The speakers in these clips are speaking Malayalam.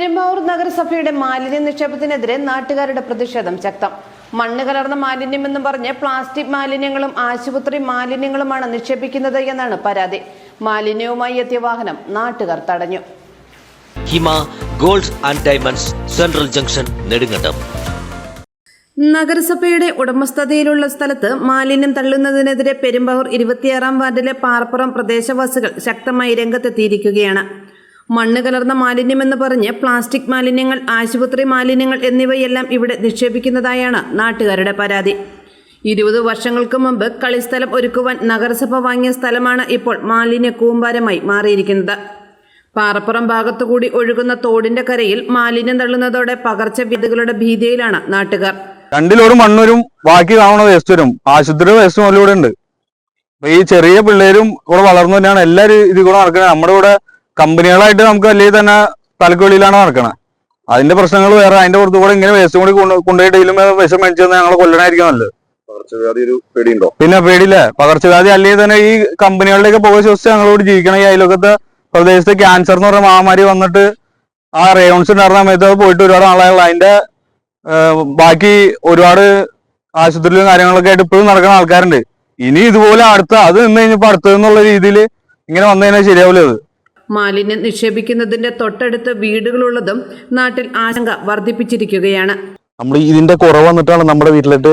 പെരുമ്പാവൂർ നഗരസഭയുടെ മാലിന്യ നിക്ഷേപത്തിനെതിരെ നാട്ടുകാരുടെ പ്രതിഷേധം ശക്തം. മണ്ണ് കലർന്ന മാലിന്യമെന്നും പറഞ്ഞ് പ്ലാസ്റ്റിക് മാലിന്യങ്ങളും ആശുപത്രി മാലിന്യങ്ങളുമാണ് നിക്ഷേപിക്കുന്നത് എന്നാണ് പരാതി. മാലിന്യവുമായി എത്തിയ വാഹനം നാട്ടുകാർ തടഞ്ഞു. Hima gold and diamonds central junction Nedumkandam. നഗരസഭയുടെ ഉടമസ്ഥതയിലുള്ള സ്ഥലത്ത് മാലിന്യം തള്ളുന്നതിനെതിരെ പെരുമ്പാവൂർ ഇരുപത്തിയാറാം വാർഡിലെ പാർപ്പുറം പ്രദേശവാസികൾ ശക്തമായി രംഗത്തെത്തിയിരിക്കുകയാണ്. മണ്ണ് കലർന്ന മാലിന്യമെന്ന് പറഞ്ഞ് പ്ലാസ്റ്റിക് മാലിന്യങ്ങൾ ആശുപത്രി മാലിന്യങ്ങൾ എന്നിവയെല്ലാം ഇവിടെ നിക്ഷേപിക്കുന്നതായാണ് നാട്ടുകാരുടെ പരാതി. ഇരുപത് വർഷങ്ങൾക്ക് മുമ്പ് കളിസ്ഥലം ഒരുക്കുവാൻ നഗരസഭ വാങ്ങിയ സ്ഥലമാണ് ഇപ്പോൾ മാലിന്യ കൂമ്പാരമായി മാറിയിരിക്കുന്നത്. പാറപ്പുറം ഭാഗത്തുകൂടി ഒഴുകുന്ന തോടിന്റെ കരയിൽ മാലിന്യം തള്ളുന്നതോടെ പകർച്ചവ്യാധികളുടെ ഭീതിയിലാണ് നാട്ടുകാർ. രണ്ടിലോടും മണ്ണൂരും ബാക്കി കാണുന്ന വേസ്റ്റരും ആശുപത്രി വേസ്റ്റും അതിലൂടെ ഉണ്ട് ഈ ചെറിയ പിള്ളേരും ഇവിടെ വളർന്നു തന്നെയാണ് എല്ലാവരും ഇതിൽ കൂടെ നടക്കുന്നത്. നമ്മുടെ ഇവിടെ കമ്പനികളായിട്ട് നമുക്ക് അല്ലെങ്കിൽ തന്നെ തലക്കുള്ളിലാണ് നടക്കണത് അതിന്റെ പ്രശ്നങ്ങൾ വേറെ അതിന്റെ പുറത്തു കൂടെ ഇങ്ങനെ വേസ്റ്റ് കൂടി കൊണ്ട് കൊണ്ടുപോയിട്ട് ഇതിലും വിഷം മേടിച്ചു തന്നെ ഞങ്ങൾ കൊല്ലണായിരിക്കും നല്ലത്. പകർച്ചവ്യാധി ഒരു പേടിയുണ്ടോ? പിന്നെ പേടിയില്ലേ. പകർച്ചവ്യാധി അല്ലെങ്കിൽ തന്നെ ഈ കമ്പനികളിലേക്ക് പുക ശ്വസിച്ച് ഞങ്ങളോട് ജീവിക്കണം ഈ അയലൊക്കത്തെ പ്രദേശത്ത് ക്യാൻസർ എന്ന് പറഞ്ഞ മഹാമാരി വന്നിട്ട് ആ റേയോൺസ് ഉണ്ടായിരുന്ന സമയത്ത് അത് പോയിട്ട് ഒരുപാട് ആളുകൾ അതിന്റെ ബാക്കി ഒരുപാട് ആശുപത്രിയിലും കാര്യങ്ങളൊക്കെ ആയിട്ട് ഇപ്പോഴും നടക്കുന്ന ആൾക്കാരുണ്ട്. ഇനി ഇതുപോലെ അടുത്ത അത് നിന്ന് കഴിഞ്ഞപ്പോ അടുത്തെന്നുള്ള രീതിയിൽ ഇങ്ങനെ വന്നു കഴിഞ്ഞാൽ ശരിയാവില്ല അത്. മാലിന്യം നിക്ഷേപിക്കുന്നതിന്റെ തൊട്ടടുത്ത് വീടുകളുള്ളതും നാട്ടിൽ ആശങ്ക വർദ്ധിപ്പിച്ചിരിക്കുകയാണ്. നമ്മൾ ഇതിന്റെ കുറവ് വന്നിട്ടാണ് നമ്മുടെ വീട്ടിലിട്ട്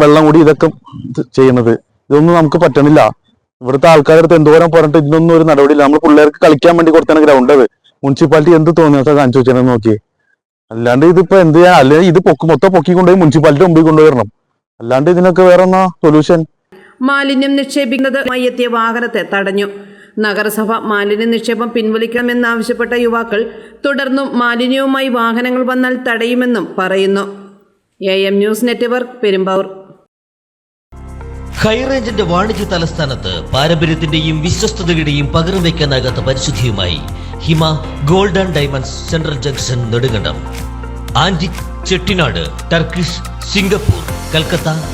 വെള്ളം കൂടി ഇതൊക്കെ ചെയ്യുന്നത്. ഇതൊന്നും നമുക്ക് പറ്റണില്ല. ഇവിടുത്തെ ആൾക്കാരുടെ അടുത്ത് എന്തോരം പറഞ്ഞിട്ട് ഇതിനൊന്നും ഒരു നടപടിയില്ല. നമ്മൾ പിള്ളേർക്ക് കളിക്കാൻ വേണ്ടി കൊടുത്താണ് ഗ്രൗണ്ട് അത് മുനിസിപ്പാലിറ്റി എന്ത് തോന്നിയാ കാണിച്ചു വെച്ചാൽ നോക്കി അല്ലാണ്ട് ഇതിപ്പോ എന്ത് ചെയ്യാൻ അല്ലെങ്കിൽ ഇത് പൊക്ക് മൊത്തം പൊക്കി കൊണ്ടുപോയി മുനിസിപ്പാലിറ്റി മുമ്പിൽ കൊണ്ടുവരണം. അല്ലാണ്ട് ഇതിനൊക്കെ വേറെ എന്നാ സൊല്യൂഷൻ മാലിന്യം നിക്ഷേപിക്കുന്നത് എത്തിയ വാഹനത്തെ തടഞ്ഞു. നഗരസഭ മാലിന്യ നിക്ഷേപം പിൻവലിക്കണമെന്നാവശ്യപ്പെട്ട യുവാക്കൾ തുടർന്നും മാലിന്യവുമായി വാഹനങ്ങൾ വന്നാൽ തടയുമെന്നും പറയുന്നു. A M news network Perumbavoor. ഹൈറേഞ്ചിന്റെ വാണിജ്യ തലസ്ഥാനത്ത് പാരമ്പര്യത്തിന്റെയും വിശ്വസ്തതയുടെയും പകരം വയ്ക്കാനാകാത്ത പരിശുദ്ധിയുമായി Hima gold and diamonds central junction Nedumkandam. Antique Chettinad Turkish Singapore Calcutta